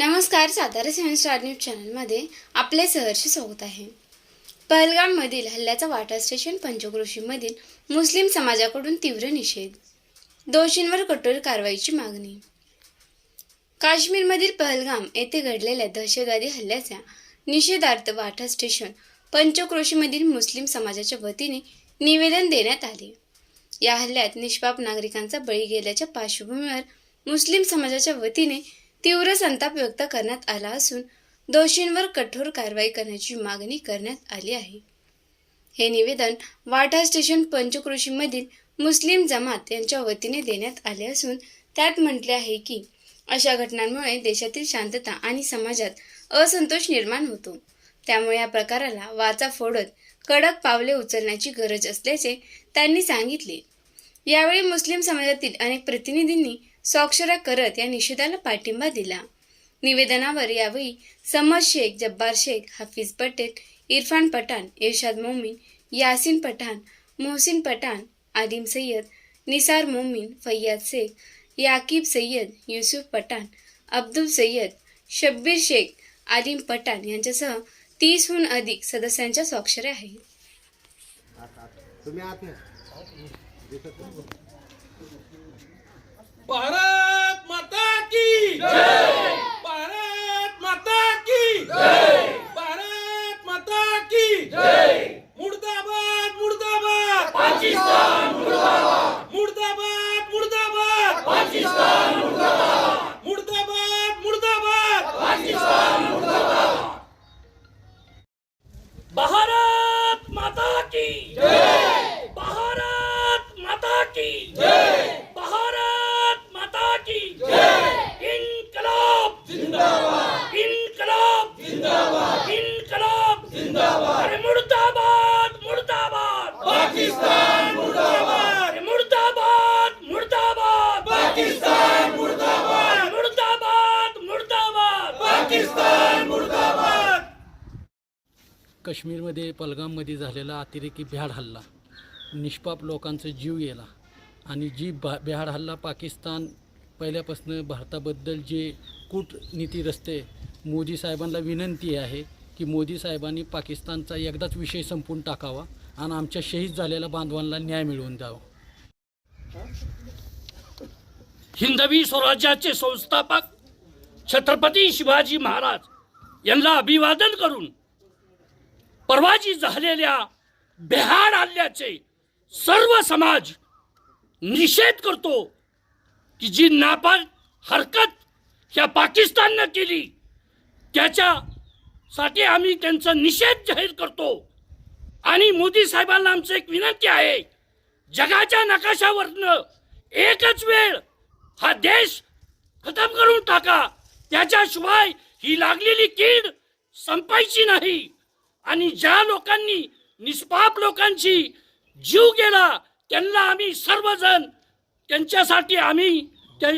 नमस्कार सातारा सेवन star news चॅनलमध्ये आपले सहर्ष स्वागत आहे. पहलगाममधील हल्ल्याचा वाटा स्टेशन पंचक्रोशीमधील मुस्लिम समाजाकडून तीव्र निषेध. दोषींवर कठोर कारवाईची मागणी. काश्मीरमधील पहलगाम येथे घडलेल्या दहशतवादी हल्ल्याच्या निषेधार्थ वाटा स्टेशन पंचक्रोशीमधील मुस्लिम समाजाच्या वतीने निवेदन देण्यात आले. या हल्ल्यात निष्पाप नागरिकांचा बळी गेल्याच्या पार्श्वभूमीवर मुस्लिम समाजाच्या वतीने तीव्र संताप व्यक्त करण्यात आला असून दोषींवर कठोर कारवाई करण्याची मागणी करण्यात आली आहे. हे निवेदन वाठा स्टेशन पंचक्रोशीमधील मुस्लिम जमात यांच्या वतीने देण्यात आले असून त्यात म्हटले आहे की अशा घटनांमुळे देशातील शांतता आणि समाजात असंतोष निर्माण होतो. त्यामुळे या प्रकाराला वाचा फोडत कडक पावले उचलण्याची गरज असल्याचे त्यांनी सांगितले. यावेळी मुस्लिम समाजातील अनेक प्रतिनिधींनी स्वाक्षऱ्या करत या निषेधाला पाठिंबा दिला. निवेदनावर यावेळी समज शेख जब्बार शेख हाफिज पटेल इरफान पठाण इर्शाद मोमीन यासिन पठाण मोहसिन पठाण आदिम सय्यद निसार मोमीन फैयाद शेख याकीब सय्यद युसुफ पठाण अब्दुल सय्यद शब्बीर शेख आदिम पठाण यांच्यासह तीसहून अधिक सदस्यांच्या स्वाक्षऱ्या आहेत तुम्ही आत या दिसत नाही. भारत माता की जय भारत माता की जय भारत माता की जय मुर्दाबाद मुर्दाबाद! पाकिस्तान मुर्दाबाद! मुर्दाबाद मुर्दाबाद! पाकिस्तान मुर्दाबाद! मुर्दाबाद मुर्दाबाद! पाकिस्तान मुर्दाबाद! भारत माता की जय! भारत माता की जय भारत माता की जय इनकलाब जिंदाबाद इनकलाब जिंदाबाद इनकलाब जिंदाबाद अरे मुर्दाबाद मुर्दाबाद पाकिस्तान मुर्दाबाद अरे मुर्दाबाद मुर्दाबाद पाकिस्तान मुर्दाबाद मुर्दाबाद मुर्दाबाद पाकिस्तान मुर्दाबाद काश्मीरमध्ये पलगाममध्ये झालेला अतिरेकी भ्याड हल्ला. निष्पाप लोकांचा जीव गेला आणि जी बा भ्याड हल्ला पाकिस्तान पहिल्यापासून भारताबद्दल जे कूटनीती रस्ते मोदी साहेबांना विनंती आहे की मोदी साहेबांनी पाकिस्तानचा एकदाच विषय संपून टाकावा आणि आमच्या शहीद झालेल्या बांधवांना न्याय मिळवून द्यावा. हिंदवी स्वराज्याचे संस्थापक छत्रपती शिवाजी महाराज यांना अभिवादन करून परवाजी झालेल्या बेहाड हल्ल्याचे सर्व समाज निषेध करतो की जी नापाल हरकत ह्या पाकिस्ताननं केली त्याच्यासाठी आम्ही त्यांचा निषेध जाहीर करतो. आणि मोदी साहेबांना आमचं एक विनंती आहे जगाच्या नकाशावरनं एकच वेळ हा देश खतम करून टाका. त्याच्याशिवाय ही लागलेली कीड संपायची नाही. आणि ज्या लोकांनी निष्पाप लोकांची जीव गेला त्यांना आम्ही सर्वजण त्यांच्यासाठी आम्ही त्या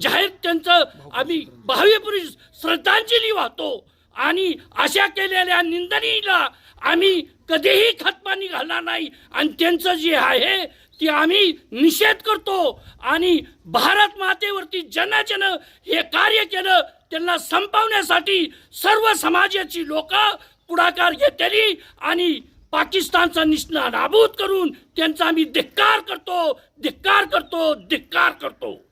जाहीर त्यांचं आम्ही भावेपुरी श्रद्धांजली वाहतो. आणि अशा केलेल्या निंदनीला आम्ही कधीही खतपाणी घालणार नाही. आणि त्यांचं जे आहे ती आम्ही निषेध करतो. आणि भारत मातेवरती जनाजन हे कार्य केलं त्यांना संपवण्यासाठी सर्व समाजाची लोक पुढाकार घेतली आणि पाकिस्तानचा निष्णा नाबूद करून त्यांचा आम्ही धिक्कार करतो धिक्कार करतो धिक्कार करतो.